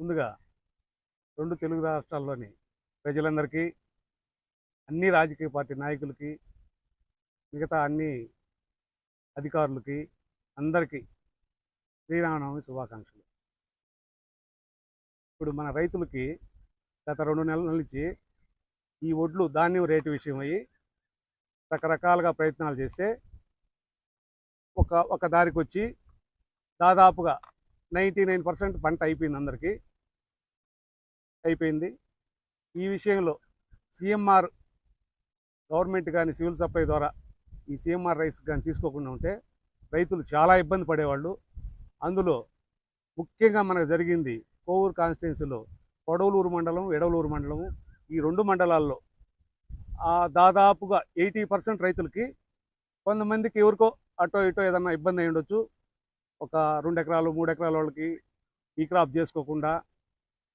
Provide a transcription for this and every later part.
ముందుగా రెండు తెలుగు రాష్ట్రాల్లోని ప్రజలందరికీ అన్ని రాజకీయ పార్టీ నాయకులకి మిగతా అన్ని అధికారులకి అందరికీ శ్రీరామనవమి శుభాకాంక్షలు. ఇప్పుడు మన రైతులకి గత రెండు నెలల నుంచి ఈ ఒడ్లు ధాన్యం రేటు విషయమై రకరకాలుగా ప్రయత్నాలు చేస్తే ఒక ఒక దారికి వచ్చి దాదాపుగా నైంటీ నైన్ పర్సెంట్ పంట అయిపోయింది అందరికీ. అయిపోయింది. ఈ విషయంలో సిఎంఆర్ గవర్నమెంట్ కానీ సివిల్ సప్లై ద్వారా ఈ సిఎంఆర్ రైస్ కానీ తీసుకోకుండా ఉంటే రైతులు చాలా ఇబ్బంది పడేవాళ్ళు. అందులో ముఖ్యంగా మనకు జరిగింది కోవూరు కాన్స్టిట్యున్సీలో కొడవలూరు మండలం ఎడవలూరు మండలము. ఈ రెండు మండలాల్లో దాదాపుగా ఎయిటీ పర్సెంట్ రైతులకి కొంతమందికి ఎవరికో అటో ఇటో ఏదన్నా ఇబ్బంది అయి ఉండొచ్చు ఒక రెండు ఎకరాలు మూడు ఎకరాల వాళ్ళకి ఈ క్రాప్ చేసుకోకుండా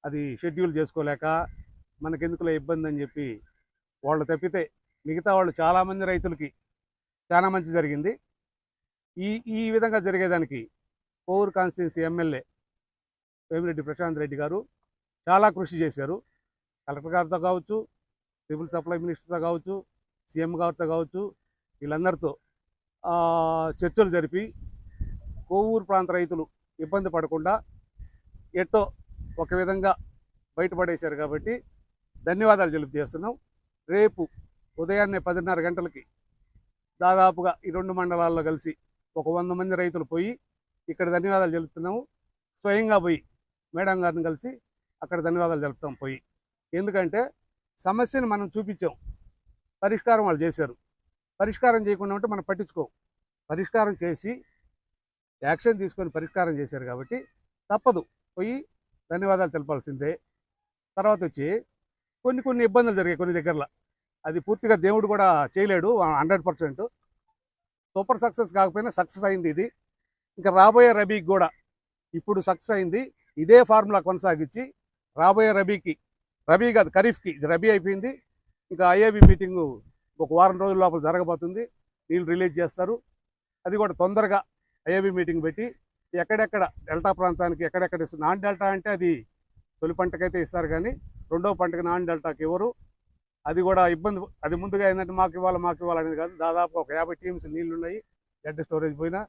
అది షెడ్యూల్ చేసుకోలేక మనకెందుకులే ఇబ్బంది అని చెప్పి వాళ్ళు తప్పితే మిగతా వాళ్ళు చాలామంది రైతులకి చాలా మంచి జరిగింది. ఈ ఈ విధంగా జరిగేదానికి కోవూరు కాన్స్టిట్యున్సీ ఎమ్మెల్యే వేమిరెడ్డి ప్రశాంత్ రెడ్డి గారు చాలా కృషి చేశారు. కలెక్టర్ గారితో కావచ్చు సివిల్ సప్లై మినిస్టర్తో కావచ్చు సీఎం గారితో కావచ్చు వీళ్ళందరితో చర్చలు జరిపి కోవూరు ప్రాంత రైతులు ఇబ్బంది పడకుండా ఎట్టో ఒక విధంగా బయటపడేశారు కాబట్టి ధన్యవాదాలు తెలియజేస్తున్నాం రేపు ఉదయాన్నే పదిన్నర గంటలకి దాదాపుగా ఈ రెండు మండలాల్లో కలిసి ఒక వంద మంది రైతులు పోయి ఇక్కడ ధన్యవాదాలు తెలుపుతున్నాము. స్వయంగా పోయి మేడం గారిని కలిసి అక్కడ ధన్యవాదాలు తెలుపుతాం పోయి. ఎందుకంటే సమస్యను మనం చూపించాం. పరిష్కారం వాళ్ళు చేశారు. పరిష్కారం చేయకుండా ఉంటే మనం పట్టించుకోం. పరిష్కారం చేసి యాక్షన్ తీసుకొని పరిష్కారం చేశారు కాబట్టి తప్పదు. పోయి ధన్యవాదాలు తెలపాల్సిందే. తర్వాత వచ్చి కొన్ని కొన్ని ఇబ్బందులు జరిగాయి కొన్ని దగ్గరలో. అది పూర్తిగా దేవుడు కూడా చేయలేడు హండ్రెడ్ పర్సెంట్. సూపర్ సక్సెస్ కాకపోయినా సక్సెస్ అయింది ఇది. ఇంకా రాబోయే రబీకి కూడా ఇప్పుడు సక్సెస్ అయింది. ఇదే ఫార్ములా కొనసాగించి రాబోయే రబీకి రబీ కాదు ఖరీఫ్కి ఇది రబీ అయిపోయింది. ఇంకా ఐఏబి మీటింగు ఒక వారం రోజుల లోపల జరగబోతుంది. నీళ్ళు రిలీజ్ చేస్తారు. అది కూడా తొందరగా ఐఏబి మీటింగ్ పెట్టి ఎక్కడెక్కడ డెల్టా ప్రాంతానికి ఎక్కడెక్కడ ఇస్తారు? నాన్ డెల్టా అంటే అది తొలి పంటకైతే ఇస్తారు కానీ రెండో పంటకి నాన్ డెల్టాకి ఇవ్వరు. అది కూడా ఇబ్బంది అది ముందుగా ఏంటంటే మాకు ఇవ్వాలి మాకు ఇవ్వాలనేది కాదు. దాదాపు ఒక యాభై టీమ్స్ నీళ్ళు ఉన్నాయి. గడ్డ స్టోరేజ్ పోయినా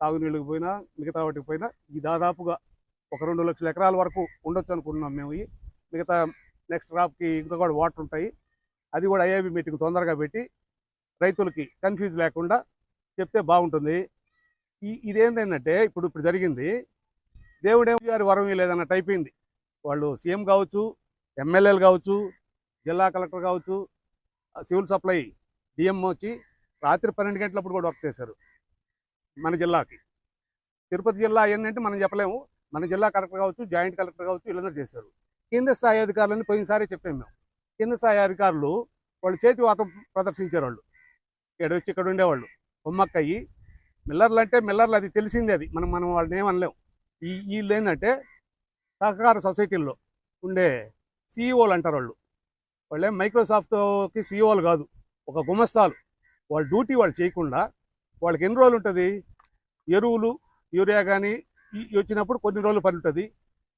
తాగునీళ్ళకి పోయినా మిగతా వాటికి పోయినా ఈ దాదాపుగా ఒక రెండు లక్షల ఎకరాల వరకు ఉండొచ్చు అనుకుంటున్నాం మేము. ఈ మిగతా నెక్స్ట్ క్రాప్కి ఇంకా కూడా వాటర్ ఉంటాయి. అది కూడా ఐఐబి మీటింగ్ తొందరగా పెట్టి రైతులకి కన్ఫ్యూజ్ లేకుండా చెప్తే బాగుంటుంది. ఈ ఇదేంటంటే ఇప్పుడు ఇప్పుడు జరిగింది. దేవుడు గారి వరం లేదన్న అయిపోయింది వాళ్ళు సీఎం కావచ్చు ఎమ్మెల్యేలు కావచ్చు జిల్లా కలెక్టర్ కావచ్చు సివిల్ సప్లై డిఎం వచ్చి రాత్రి పన్నెండు గంటలప్పుడు కూడా వర్క్ చేశారు మన జిల్లాకి. తిరుపతి జిల్లా ఏంటంటే మనం చెప్పలేము. మన జిల్లా కలెక్టర్ కావచ్చు జాయింట్ కలెక్టర్ కావచ్చు వీళ్ళందరూ చేశారు. కింద స్థాయి అధికారులని పోయినసారి చెప్పాము మేము. కింద స్థాయి అధికారులు వాళ్ళు చేతి వాతం ప్రదర్శించారు వాళ్ళు ఇక్కడ వచ్చి ఇక్కడ ఉండేవాళ్ళు. బొమ్మక్కయ్యి మిల్లర్లు అంటే మిల్లర్లు అది తెలిసిందే అది. మనం మనం వాళ్ళని ఏమనలేం ఈ వీళ్ళు ఏంటంటే సహకార సొసైటీల్లో ఉండే సీఈఓలు అంటారు వాళ్ళు. వాళ్ళే మైక్రోసాఫ్ట్కి సీఈఓలు కాదు ఒక గుమస్తాలు. వాళ్ళ డ్యూటీ వాళ్ళు చేయకుండా వాళ్ళకి ఎన్ని రోజులు ఉంటుంది? ఎరువులు యూరియా కానీ వచ్చినప్పుడు కొన్ని రోజులు పని ఉంటుంది.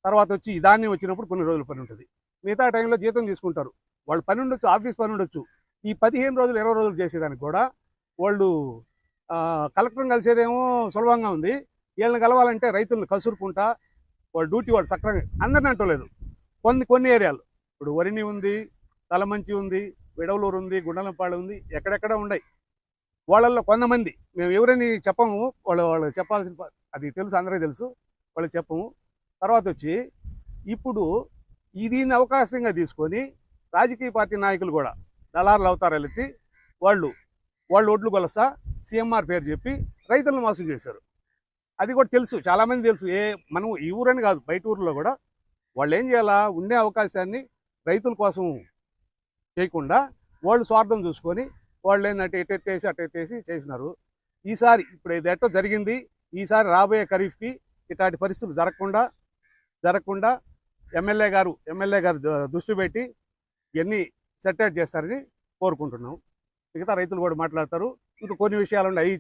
తర్వాత వచ్చి ఈ ధాన్యం వచ్చినప్పుడు కొన్ని రోజులు పని ఉంటుంది. మిగతా టైంలో జీతం తీసుకుంటారు. వాళ్ళు పని ఉండొచ్చు ఆఫీస్ పని ఉండొచ్చు. ఈ పదిహేను రోజులు ఇరవై రోజులు చేసేదానికి కూడా వాళ్ళు కలెక్టర్ని కలిసేదేమో సులభంగా ఉంది. వీళ్ళని కలవాలంటే రైతులను కసురుకుంటా వాళ్ళు డ్యూటీ వాళ్ళు సక్రంగా అందరిని అంటలేదు. కొన్ని కొన్ని ఏరియాలు. ఇప్పుడు వరిని ఉంది తలమంచి ఉంది విడవలూరు ఉంది గుండలంపాడు ఉంది ఎక్కడెక్కడ ఉన్నాయి. వాళ్ళల్లో కొంతమంది మేము ఎవరని చెప్పము వాళ్ళు వాళ్ళు చెప్పాల్సిన అది తెలుసు అందరికీ తెలుసు వాళ్ళకి చెప్పము. తర్వాత వచ్చి ఇప్పుడు ఈ దీన్ని అవకాశంగా తీసుకొని రాజకీయ పార్టీ నాయకులు కూడా దళారులు అవుతారు వెళితే వాళ్ళు వాళ్ళు ఓట్లు కొలుస్తా సీఎంఆర్ పేరు చెప్పి రైతులను మోసం చేశారు. అది కూడా తెలుసు చాలామంది తెలుసు. ఏ మనం ఈ ఊరని కాదు బయట ఊర్లో కూడా వాళ్ళు ఏం చేయాలా? ఉండే అవకాశాన్ని రైతుల కోసం చేయకుండా వాళ్ళు స్వార్థం చూసుకొని వాళ్ళు ఏంటంటే ఎట్టెత్తేసి అట్టెత్తేసి చేసినారు. ఈసారి ఇప్పుడు ఇది ఎట్టో జరిగింది. ఈసారి రాబోయే ఖరీఫ్కి ఇట్లాంటి పరిస్థితులు జరగకుండా జరగకుండా ఎమ్మెల్యే గారు ఎమ్మెల్యే గారు దృష్టి పెట్టి ఇవన్నీ సెటరేట్ చేస్తారని కోరుకుంటున్నాం. మిగతా రైతులు కూడా మాట్లాడతారు. ఇంకా కొన్ని విషయాలు ఉన్నాయి. అవి